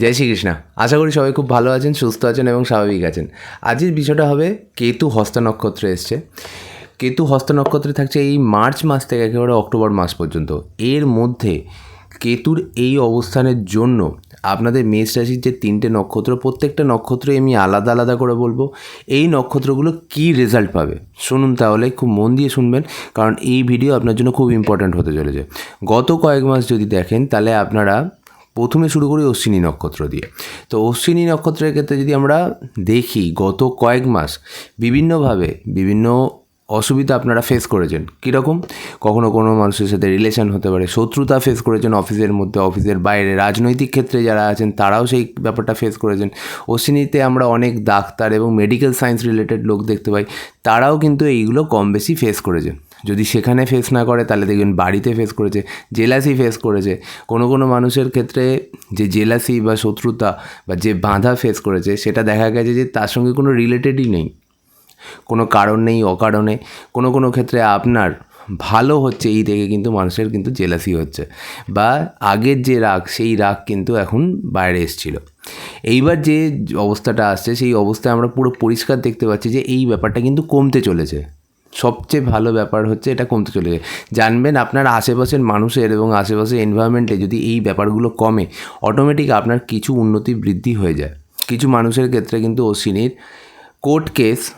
জয় শ্রীকৃষ্ণ। আশা করি সবাই খুব ভালো আছেন, সুস্থ আছেন এবং স্বাভাবিক আছেন। আজকের বিষয়টা হবে কেতু হস্ত নক্ষত্রে এসছে। কেতু হস্ত নক্ষত্রে থাকছে এই মার্চ মাস থেকে একেবারে অক্টোবর মাস পর্যন্ত। এর মধ্যে কেতুর এই অবস্থানের জন্য আপনাদের মেষ রাশির যে তিনটে নক্ষত্র, প্রত্যেকটা নক্ষত্রে আমি আলাদা আলাদা করে বলব, এই নক্ষত্রগুলো কী রেজাল্ট পাবে? শুনুন তাহলে, খুব মন দিয়ে শুনবেন, কারণ এই ভিডিও আপনার জন্য খুব ইম্পর্ট্যান্ট হতে চলেছে। গত কয়েক মাস যদি দেখেন, তাহলে আপনারা প্রথমে শুরু করি অশ্বিনী নক্ষত্র দিয়ে। তো অশ্বিনী নক্ষত্রের ক্ষেত্রে যদি আমরা দেখি, গত কয়েক মাস বিভিন্নভাবে বিভিন্ন অসুবিধা আপনারা ফেস করেছেন। কীরকম? কখনো কোনো মানুষের সাথে রিলেশন হতে পারে, শত্রুতা ফেস করেছেন অফিসের মধ্যে অফিসের বাইরে, রাজনৈতিক ক্ষেত্রে যারা আছেন তারাও সেই ব্যাপারটা ফেস করেছেন। অশ্বিনীতে আমরা অনেক ডাক্তার এবং মেডিকেল সায়েন্স রিলেটেড লোক দেখতে পাই, তারাও কিন্তু এইগুলো কম বেশি ফেস করেছেন। যদি সেখানে ফেস না করে, তাহলে দেখবেন বাড়িতে ফেস করেছে, জেলাসি ফেস করেছে। কোনো কোনো মানুষের ক্ষেত্রে যে জেলাসি বা শত্রুতা বা যে বাধা ফেস করেছে, সেটা দেখা গেছে যে তার সঙ্গে কোনো রিলেটেডই নেই। কোনো কারণ নেই, অকারণে। কোনো কোনো ক্ষেত্রে আপনার ভালো হচ্ছে, এই দেখে কিন্তু মানুষের কিন্তু জেলাসি হচ্ছে। বা আগের যে রাগ, সেই রাগ কিন্তু এখন বাইরে এসেছিল। এইবার যে অবস্থাটা আসছে, সেই অবস্থায় আমরা পুরো পরিষ্কার দেখতে পাচ্ছি যে এই ব্যাপারটা কিন্তু কমতে চলেছে। সবচেয়ে ভালো ব্যাপার হচ্ছে এটা কমতে চলেছে জানবেন আপনার আশেপাশের মানুষের এবং আশেপাশের এনভায়রনমেন্টে যদি এই ব্যাপারগুলো কমে অটোমেটিক আপনার কিছু উন্নতি বৃদ্ধি হয়ে যায়। কিছু মানুষের ক্ষেত্রে কিন্তু অশ্বিনীর কোর্ট কেস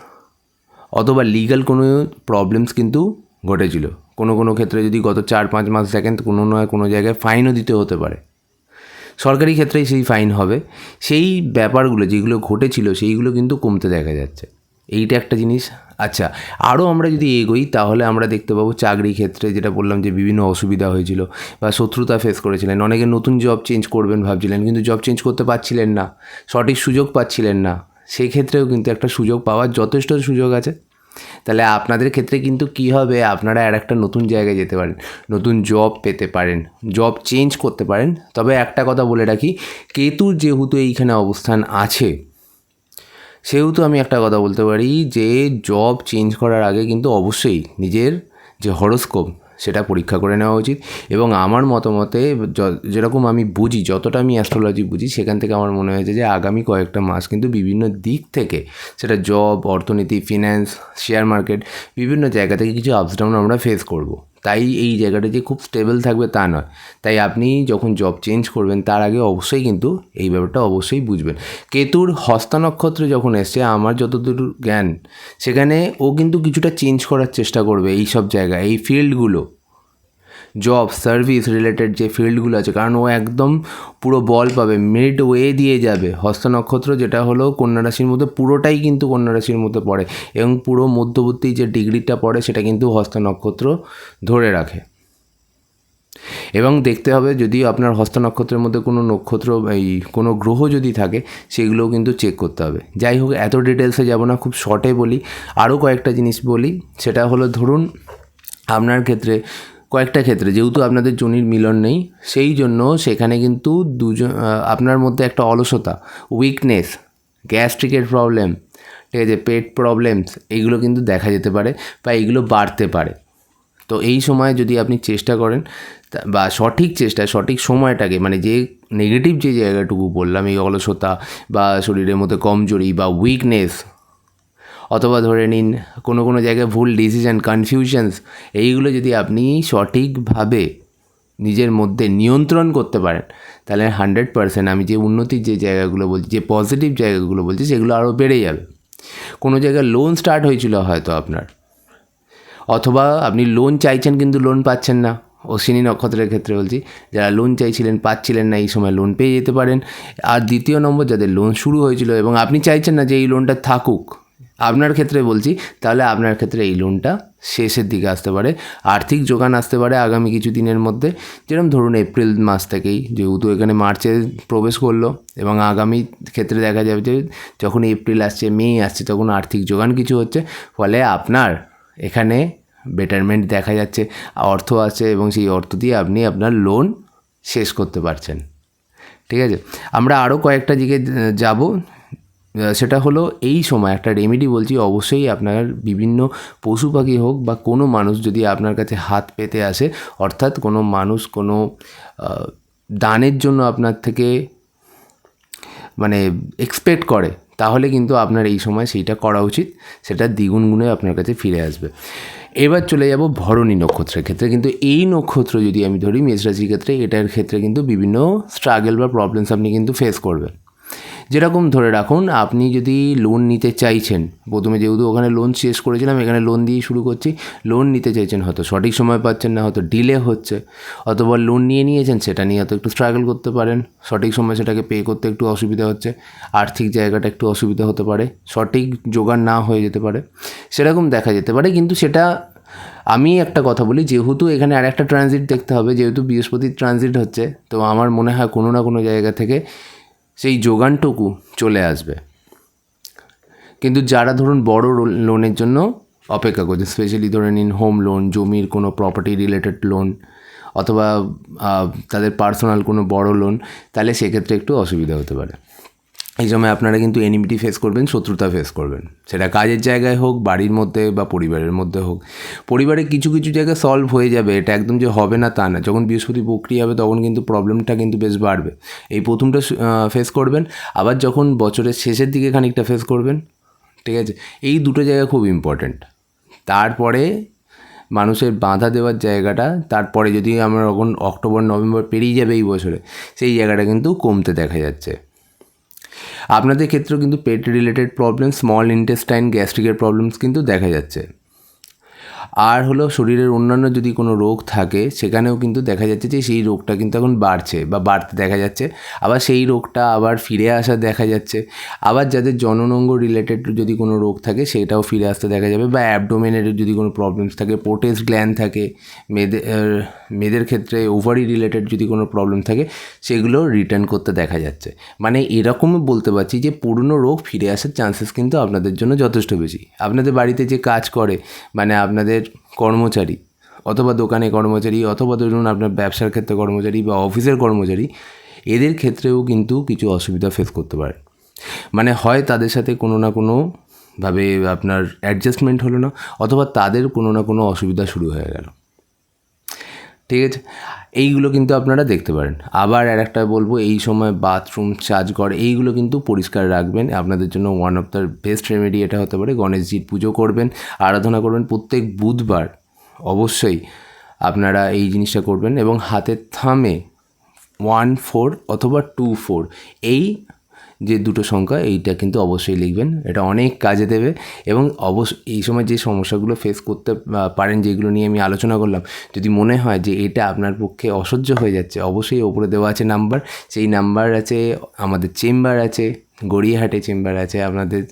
অথবা লিগ্যাল কোনো প্রবলেমস কিন্তু ঘটেছিল। কোনো কোনো ক্ষেত্রে যদি গত চার পাঁচ মাস দেখেন, কোনো নয় কোনো জায়গায় ফাইনও দিতে হতে পারে। সরকারি ক্ষেত্রেই সেই ফাইন হবে। সেই ব্যাপারগুলো যেগুলো ঘটেছিল, সেইগুলো কিন্তু কমতে দেখা যাচ্ছে। এইটা একটা জিনিস। আচ্ছা আরও আমরা যদি এগোই, তাহলে আমরা দেখতে পাবো চাকরি ক্ষেত্রে যেটা বললাম যে বিভিন্ন অসুবিধা হয়েছিল বা শত্রুতা ফেস করেছিলেন। অনেকে নতুন জব চেঞ্জ করবেন ভাবছিলেন, কিন্তু জব চেঞ্জ করতে পারছিলেন না, সঠিক সুযোগ পাচ্ছিলেন না। সেই ক্ষেত্রেও কিন্তু একটা সুযোগ পাওয়ার যথেষ্ট সুযোগ আছে। তাহলে আপনাদের ক্ষেত্রে কিন্তু কী হবে? আপনারা আর একটা নতুন জায়গায় যেতে পারেন, নতুন জব পেতে পারেন জব চেঞ্জ করতে পারেন। তবে একটা কথা বলে রাখি, কেতুর যেহেতু এইখানে অবস্থান আছে সেহেতু আমি একটা কথা বলতে পারি যে জব চেঞ্জ করার আগে কিন্তু অবশ্যই নিজের যে হরস্কোপ সেটা পরীক্ষা করে নেওয়া উচিত এবং আমার মতামতে যেরকম আমি বুঝি, যতটা আমি অ্যাস্ট্রোলজি বুঝি, সেখান থেকে আমার মনে হয়েছে যে আগামী কয়েকটা মাস কিন্তু বিভিন্ন দিক থেকে সেটা জব অর্থনীতি ফিন্যান্স শেয়ার মার্কেট বিভিন্ন জায়গা থেকে কিছু আপস ডাউন আমরা ফেস করব। তাই এই জায়গাটা যে খুব স্টেবল থাকবে তা নয়। তাই আপনি যখন জব চেঞ্জ করবেন, তার আগে অবশ্যই কিন্তু এই ব্যাপারটা অবশ্যই বুঝবেন। কেতুর হস্ত নক্ষত্র যখন এসছে, আমার যতদূর জ্ঞান, সেখানে ও কিন্তু কিছুটা চেঞ্জ করার চেষ্টা করবে এই সব জায়গায়, এই ফিল্ডগুলো জব সার্ভিস রিলেটেড যে ফিল্ডগুলো আছে, কারণ ও একদম পুরো বল পাবে মিড ওয়ে দিয়ে যাবে। হস্ত নক্ষত্র যেটা হলো কন্যা রাশির মধ্যে, পুরোটাই কিন্তু কন্যা রাশির মধ্যে পড়ে এবং পুরো মধ্যবর্তী যে ডিগ্রিটা পড়ে সেটা কিন্তু হস্ত নক্ষত্র ধরে রাখে। এবং দেখতে হবে যদি আপনার হস্ত নক্ষত্রের মধ্যে কোনো নক্ষত্র এই কোনো গ্রহ যদি থাকে, সেগুলোও কিন্তু চেক করতে হবে। যাই হোক, এত ডিটেলসে যাব না, খুব শর্টে বলি। আরও কয়েকটা জিনিস বলি, সেটা হলো ধরুন, আপনার ক্ষেত্রে কয়েকটা ক্ষেত্রে, যেহেতু আপনাদের জনির মিলন নেই, সেই জন্য সেখানে কিন্তু দুজন আপনার মধ্যে একটা অলসতা উইকনেস গ্যাস্ট্রিকের প্রবলেম ঠিক আছে, পেট প্রবলেমস এইগুলো কিন্তু দেখা যেতে পারে বা এইগুলো বাড়তে পারে। তো এই সময় যদি আপনি চেষ্টা করেন বা সঠিক চেষ্টা, সঠিক সময়টাকে মানে যে নেগেটিভ যে জায়গাটুকু বললাম, এই অলসতা বা শরীরের মধ্যে কমজোরি বা উইকনেস অথবা ধরে নিন কোনো কোনো জায়গায় ভুল ডিসিশন কনফিউশনস এইগুলো যদি আপনি সঠিকভাবে নিজের মধ্যে নিয়ন্ত্রণ করতে পারেন, তাহলে হান্ড্রেড পারসেন্ট আমি যে উন্নতির যে জায়গাগুলো বলছি, যে পজিটিভ জায়গাগুলো বলছি, সেগুলো আরও বেড়ে যাবে। কোনো জায়গায় লোন স্টার্ট হয়েছিল হয়তো আপনার, অথবা আপনি লোন চাইছেন কিন্তু লোন পাচ্ছেন না। অশ্বিনী নক্ষত্রের ক্ষেত্রে বলছি, যারা লোন চাইছিলেন, পাচ্ছিলেন না, এই সময় লোন পেয়ে যেতে পারেন। আর দ্বিতীয় নম্বর, যাদের লোন শুরু হয়েছিল এবং আপনি চাইছেন না যে এই লোনটা থাকুক আপনার ক্ষেত্রে বলছি, তাহলে আপনার ক্ষেত্রে এই লোনটা শেষের দিকে আসতে পারে। আর্থিক যোগান আসতে পারে আগামী কিছু দিনের মধ্যে। যেরকম ধরুন এপ্রিল মাস থেকেই যেহেতু এখানে মার্চে প্রবেশ করল এবং আগামী ক্ষেত্রে দেখা যাবে যে যখন এপ্রিল আসছে, মে আসছে, তখন আর্থিক যোগান কিছু হচ্ছে। ফলে আপনার এখানে বেটারমেন্ট দেখা যাচ্ছে, অর্থ আছে এবং সেই অর্থ দিয়ে আপনি আপনার লোন শেষ করতে পারছেন। ঠিক আছে? আমরা আরও কয়েকটা দিকে যাব। সেটা হলো এই সময় একটা রেমেডি বলছি, অবশ্যই আপনার বিভিন্ন পশু পাখি হোক বা কোনো মানুষ যদি আপনার কাছে হাত পেতে আসে, অর্থাৎ কোনো মানুষ কোনো দানের জন্য আপনার থেকে মানে এক্সপেক্ট করে, তাহলে কিন্তু আপনার এই সময় সেইটা করা উচিত, সেটা দ্বিগুণ গুণে আপনার কাছে ফিরে আসবে। এবার চলে যাব ভরণী নক্ষত্রের ক্ষেত্রে, কিন্তু এই নক্ষত্র যদি আমি ধরি মেষ রাশির ক্ষেত্রে, এটার ক্ষেত্রে কিন্তু বিভিন্ন স্ট্রাগল বা প্রবলেমস আপনি কিন্তু ফেস করবেন। যেরকম ধরে রাখুন, আপনি যদি লোন নিতে চাইছেন, প্রথমে যেহেতু ওখানে লোন শেষ করেছিলাম, এখানে লোন দিয়ে শুরু করছি লোন নিতে চাইছেন হয়তো সঠিক সময় পাচ্ছেন না, হয়তো ডিলে হচ্ছে, অথবা লোন নিয়ে নিয়েছেন, সেটা নিয়ে হয়তো একটু স্ট্রাগল করতে পারেন, সঠিক সময় সেটাকে পে করতে একটু অসুবিধা হচ্ছে, আর্থিক জায়গাটা একটু অসুবিধা হতে পারে, সঠিক জোগাড় না হয়ে যেতে পারে, সেরকম দেখা যেতে পারে, কিন্তু সেটা আমি একটা কথা বলি, যেহেতু এখানে আর একটা ট্রানজিট দেখতে হবে, যেহেতু বৃহস্পতির ট্রানজিট হচ্ছে, তো আমার মনে হয় কোনো না কোনো জায়গা থেকে সেই যোগানটুকু চলে আসবে। কিন্তু যারা ধরুন বড় লোনের জন্য অপেক্ষা করছে স্পেশালি ধরে নিন হোম লোন জমির কোনো প্রপার্টি রিলেটেড লোন অথবা তাদের পার্সোনাল কোনো বড় লোন তাহলে সেক্ষেত্রে একটু অসুবিধা হতে পারে। এই সময় আপনারা কিন্তু এনিমিটি ফেস করবেন, শত্রুতা ফেস করবেন। সেটা কাজের জায়গায় হোক, বাড়ির মধ্যে বা পরিবারের মধ্যে হোক। পরিবারে কিছু কিছু জায়গায় সলভ হয়ে যাবে, এটা একদম যে হবে না তা না। যখন বৃহস্পতি বক্রি হবে, তখন কিন্তু প্রবলেমটা কিন্তু বেশ বাড়বে। এই প্রথমটা ফেস করবেন, আবার যখন বছরের শেষের দিকে খানিকটা ফেস করবেন, ঠিক আছে? এই দুটো জায়গা খুব ইম্পর্ট্যান্ট তারপরে মানুষের বাধা দেওয়ার জায়গাটা, তারপরে যদি আমরা যখন অক্টোবর, নভেম্বর পেরিয়ে যাবে এই বছরে, সেই জায়গাটা কিন্তু কমতে দেখা যাচ্ছে। আপনাদের ক্ষেত্রেও কিন্তু পেট রিলেটেড প্রবলেম স্মল ইন্টেস্টাইন গ্যাস্ট্রিকের প্রবলেমস কিন্তু দেখা যাচ্ছে। আর হলো শরীরের অন্যান্য যদি কোনো রোগ থাকে, সেখানেও কিন্তু দেখা যাচ্ছে যে সেই রোগটা কিন্তু এখন বাড়ছে বা বাড়তে দেখা যাচ্ছে। আবার সেই রোগটা আবার ফিরে আসা দেখা যাচ্ছে। আবার যাদের জননঙ্গ রিলেটেড যদি কোনো রোগ থাকে, সেটাও ফিরে আসতে দেখা যাবে বা অ্যাবডোমেনের যদি কোনো প্রবলেমস থাকে পোটেস গ্ল্যান্ড থাকে মেয়েদের মেয়েদের ক্ষেত্রে ওভারি রিলেটেড যদি কোনো প্রবলেম থাকে, সেগুলো রিটার্ন করতে দেখা যাচ্ছে। মানে এরকমও বলতে পারছি যে পুরনো রোগ ফিরে আসার চান্সেস কিন্তু আপনাদের জন্য যথেষ্ট বেশি। আপনাদের বাড়িতে যে কাজ করে মানে আপনাদের কর্মচারী অথবা দোকানে কর্মচারী অথবা ধরুন আপনার ব্যবসার ক্ষেত্রে কর্মচারী বা অফিসের কর্মচারী, এদের ক্ষেত্রেও কিন্তু কিছু অসুবিধা ফেস করতে পারে। মানে হয় তাদের সাথে কোনো না কোনো ভাবে আপনার অ্যাডজাস্টমেন্ট হলো না, অথবা তাদের কোনো না কোনো অসুবিধা শুরু হয়ে গেল। ঠিক আছে? এইগুলো কিন্তু আপনারা দেখতে পারেন। আবার আর একটা বলব, এই সময় বাথরুম চার্জ ঘর এইগুলো কিন্তু পরিষ্কার রাখবেন। আপনাদের জন্য one of the best remedy এটা হতে পারে, গণেশজির পুজো করবেন, আরাধনা করবেন। প্রত্যেক বুধবার অবশ্যই আপনারা এই জিনিসটা করবেন এবং হাতের থামে ওয়ান ফোর অথবা টু ফোর এই যে দুটো সংখ্যা, এইটা কিন্তু অবশ্যই লিখবেন। এটা অনেক কাজে দেবে এবং অবশ্য, এই সময় যে সমস্যাগুলো ফেস করতে পারেন যেগুলো নিয়ে আমি আলোচনা করলাম, যদি মনে হয় যে এটা আপনার পক্ষে অসহ্য হয়ে যাচ্ছে, অবশ্যই ওপরে দেওয়া আছে নাম্বার সেই নাম্বার আছে, আমাদের চেম্বার আছে, গড়িয়াহাটে চেম্বার আছে, আপনাদের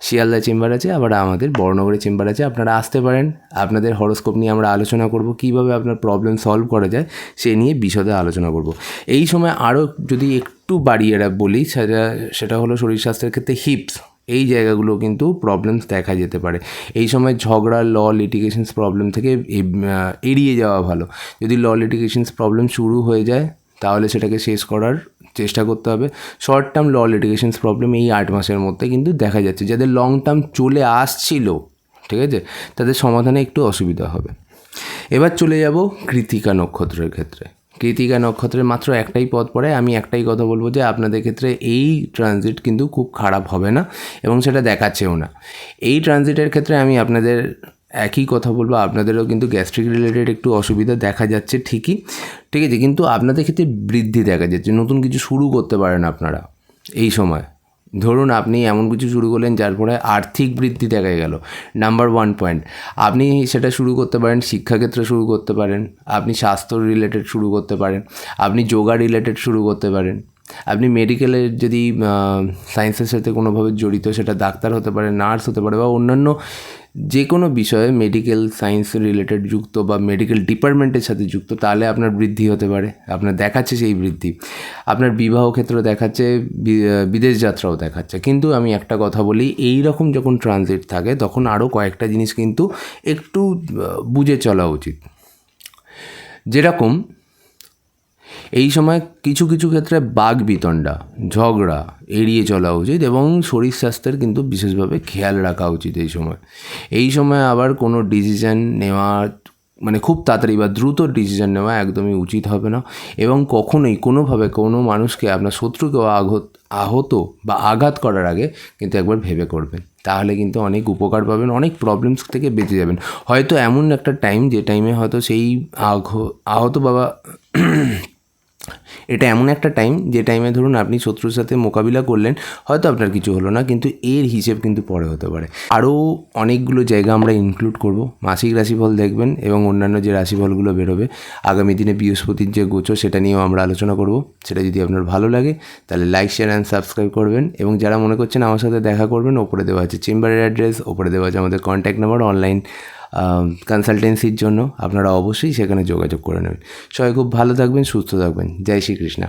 শিয়ালদা চেম্বার আছে, আবার আমাদের বড়নগরে চেম্বার আছে, আপনারা আসতে পারেন। আপনাদের হরস্কোপ নিয়ে আমরা আলোচনা করব, কীভাবে আপনার প্রবলেম সলভ করা যায়, সে নিয়ে বিশদে আলোচনা করব। এই সময় আরও যদি একটু বাড়িয়ে রা- বলি সেটা সেটা হলো শরীর স্বাস্থ্যের ক্ষেত্রে হিপস এই জায়গাগুলো কিন্তু প্রবলেমস দেখা যেতে পারে। এই সময় ঝগড়া ল লিটিগেশনস প্রবলেম থেকে এড়িয়ে যাওয়া ভালো। যদি ল লিটিগেশনস প্রবলেম শুরু হয়ে যায়, তাহলে সেটাকে শেষ করার চেষ্টা করতে হবে। Short term law litigations problem এই আট মাসের মধ্যে কিন্তু দেখা যাচ্ছে। যাদের লং টার্ম চলে আসছিল, ঠিক আছে? তাদের সমাধানে একটু অসুবিধা হবে। এবার চলে যাব কৃতিকা নক্ষত্রের ক্ষেত্রে। কৃতিকা নক্ষত্রের মাত্র একটাই পথ পড়ে, আমি একটাই কথা বলব যে আপনাদের ক্ষেত্রে এই ট্রানজিট কিন্তু খুব খারাপ হবে না এবং সেটা দেখাচ্ছেও না। এই ট্রানজিটের ক্ষেত্রে আমি আপনাদের একই কথা বলব, আপনাদেরও কিন্তু গ্যাস্ট্রিক রিলেটেড একটু অসুবিধা দেখা যাচ্ছে ঠিকই, ঠিক আছে, কিন্তু আপনাদের ক্ষেত্রে বৃদ্ধি দেখা যাচ্ছে, নতুন কিছু শুরু করতে পারেন আপনারা এই সময়। ধরুন আপনি এমন কিছু শুরু করলেন যার ফলে আর্থিক বৃদ্ধি দেখা গেল। নাম্বার ওয়ান পয়েন্ট আপনি সেটা শুরু করতে পারেন, শিক্ষাক্ষেত্রে শুরু করতে পারেন, আপনি স্বাস্থ্য রিলেটেড শুরু করতে পারেন, আপনি যোগা রিলেটেড শুরু করতে পারেন। আপনি মেডিকেলের যদি সায়েন্সের সাথে কোনোভাবে জড়িত, সেটা ডাক্তার হতে পারে নার্স হতে পারে বা অন্যান্য যে কোনো বিষয়ে মেডিকেল সায়েন্স রিলেটেড যুক্ত বা মেডিকেল ডিপার্টমেন্টের সাথে যুক্ত, তাহলে আপনার বৃদ্ধি হতে পারে, আপনার দেখাচ্ছে সেই বৃদ্ধি। আপনার বিবাহ ক্ষেত্র দেখাচ্ছে বিদেশ যাত্রাও দেখাচ্ছে। কিন্তু আমি একটা কথা বলি, এই রকম যখন ট্রানজিট থাকে, তখন আরও কয়েকটা জিনিস কিন্তু একটু বুঝে চলা উচিত। যেরকম এই সময় কিছু কিছু ক্ষেত্রে বাঘ বিতণ্ডা, ঝগড়া এড়িয়ে চলা উচিত এবং শরীর স্বাস্থ্যের কিন্তু বিশেষভাবে খেয়াল রাখা উচিত এই সময়। এই সময় আবার কোনো ডিসিশন নেওয়া মানে খুব তাড়াতাড়ি বা দ্রুত ডিসিশন নেওয়া একদমই উচিত হবে না এবং কখনোই কোনোভাবে কোনো মানুষকে আপনার শত্রুকে আঘাত আহত বা আঘাত করার আগে কিন্তু একবার ভেবে করবেন। তাহলে কিন্তু অনেক উপকার পাবেন, অনেক প্রবলেমস থেকে বেঁচে যাবেন। হয়তো এমন একটা টাইম যে টাইমে হয়তো সেই আহত বাবা এটা এমন একটা টাইম যে টাইমে ধরুন আপনি শত্রুর সাথে মোকাবিলা করলেন, হয়তো আপনার কিছু হলো না, কিন্তু এর হিসেব কিন্তু পরে হতে পারে। আরও অনেকগুলো জায়গা আমরা ইনক্লুড করব। মাসিক রাশিফল দেখবেন এবং অন্যান্য যে রাশিফলগুলো বেরোবে, আগামী দিনে বৃহস্পতির যে গোচর, সেটা নিয়েও আমরা আলোচনা করব। সেটা যদি আপনার ভালো লাগে, তাহলে লাইক শেয়ার অ্যান্ড সাবস্ক্রাইব করবেন। এবং যারা মনে করছেন আমার সাথে দেখা করবেন, ওপরে দেওয়া আছে চেম্বারের অ্যাড্রেস ওপরে দেওয়া আছে আমাদের কন্ট্যাক্ট নাম্বার অনলাইন কনসালটেন্সির জন্য আপনারা অবশ্যই সেখানে যোগাযোগ করে নেবেন। সবাই খুব ভালো থাকবেন, সুস্থ থাকবেন। জয় শ্রীকৃষ্ণ।